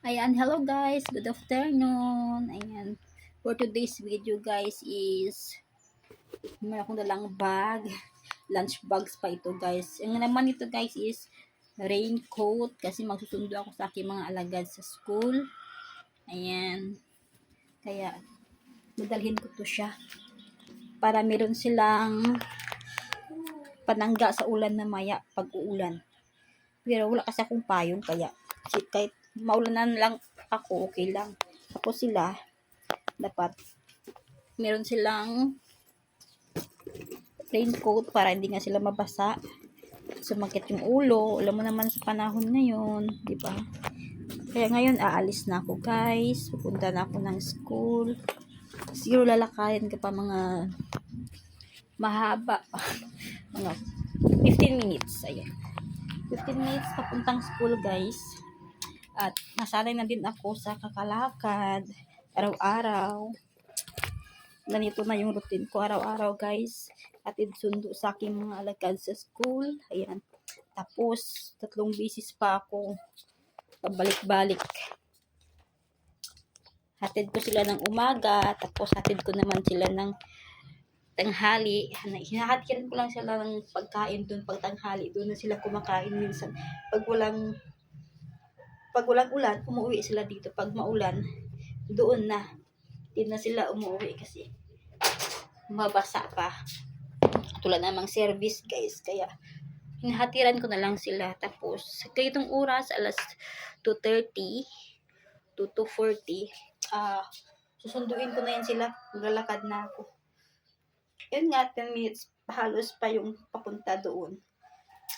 Ayan, hello guys. Good afternoon. Ayan. For today's video guys is meron akong dalang bag. Lunch bags pa ito guys. Ang naman ito guys is raincoat kasi magsusundo ako sa aking mga alagad sa school. Ayan. Kaya madalhin ko to siya para meron silang panangga sa ulan na maya pag uulan. Pero wala kasi akong payong kaya kahit maulanan lang ako, okay lang. Tapos sila, dapat meron silang raincoat para hindi nga sila mabasa. Sumakit yung ulo. Alam mo naman sa panahon ngayon, di ba? Kaya ngayon, aalis na ako guys. Pupunta na ako ng school. Siguro lalakayan ka pa mga mahaba. mga 15 minutes. Ayan. 15 minutes papuntang school guys. At nasanay na din ako sa kakalakad araw-araw. Ganito na yung routine ko araw-araw guys. At sundo sa aking mga alagad sa school. Ayan. Tapos, tatlong bisis pa ako pabalik-balik. Hatid ko sila ng umaga. Tapos, hatid ko naman sila ng tanghali. Hinahatiran ko lang sila ng pagkain doon pag tanghali. Doon na sila kumakain minsan. Pag walang pag walang ulan, umuwi sila dito. Pag maulan, doon na. Hindi na sila umuwi kasi mabasa pa. Tulad namang service guys. Kaya hinahatiran ko na lang sila. Tapos, kaya itong oras, alas 2.30 to 2.40, ah, susunduin ko na yan sila. Maglalakad na ako. Yun nga, 10 minutes halos pa yung papunta doon.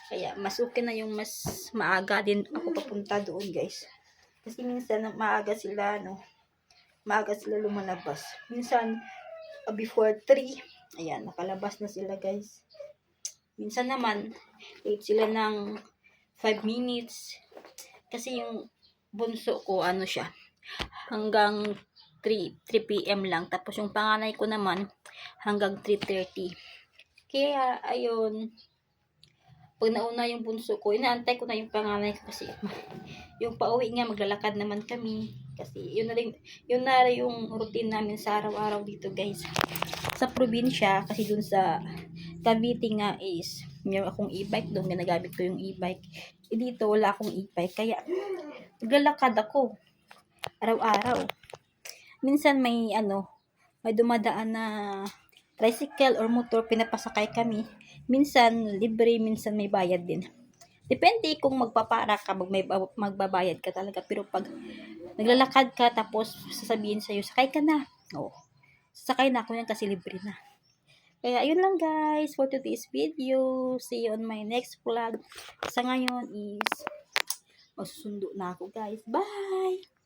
Kaya, mas okay na yung mas maaga din ako papunta doon, guys. Kasi minsan, maaga sila, no, maaga sila lumalabas. Minsan, uh, before 3, ayan, nakalabas na sila, guys. Minsan naman, late sila ng 5 minutes. Kasi yung bunso ko, ano siya, hanggang 3, 3 p.m. lang. Tapos yung panganay ko naman, hanggang 3.30. Kaya, ayun, pag nauna yung bunso ko, inaantay ko na yung panganay ko kasi yung pauwi nga maglalakad naman kami. Kasi yun na rin yun na rin yung routine namin sa araw-araw dito guys. Sa probinsya kasi dun sa Cavite nga is meron akong e-bike doon ginagamit ko yung e-bike. Eh, dito wala akong e-bike kaya maglalakad ako araw-araw. Minsan may ano may dumadaan na tricycle or motor pinapasakay kami minsan libre, minsan may bayad din. Depende kung magpapara ka, mag may, magbabayad ka talaga. Pero pag naglalakad ka, tapos sasabihin sa'yo, sakay ka na. Oo. Sakay na ako yan kasi libre na. Kaya, ayun lang guys for today's video. See you on my next vlog. Sa ngayon is, magsusundo na ako guys. Bye!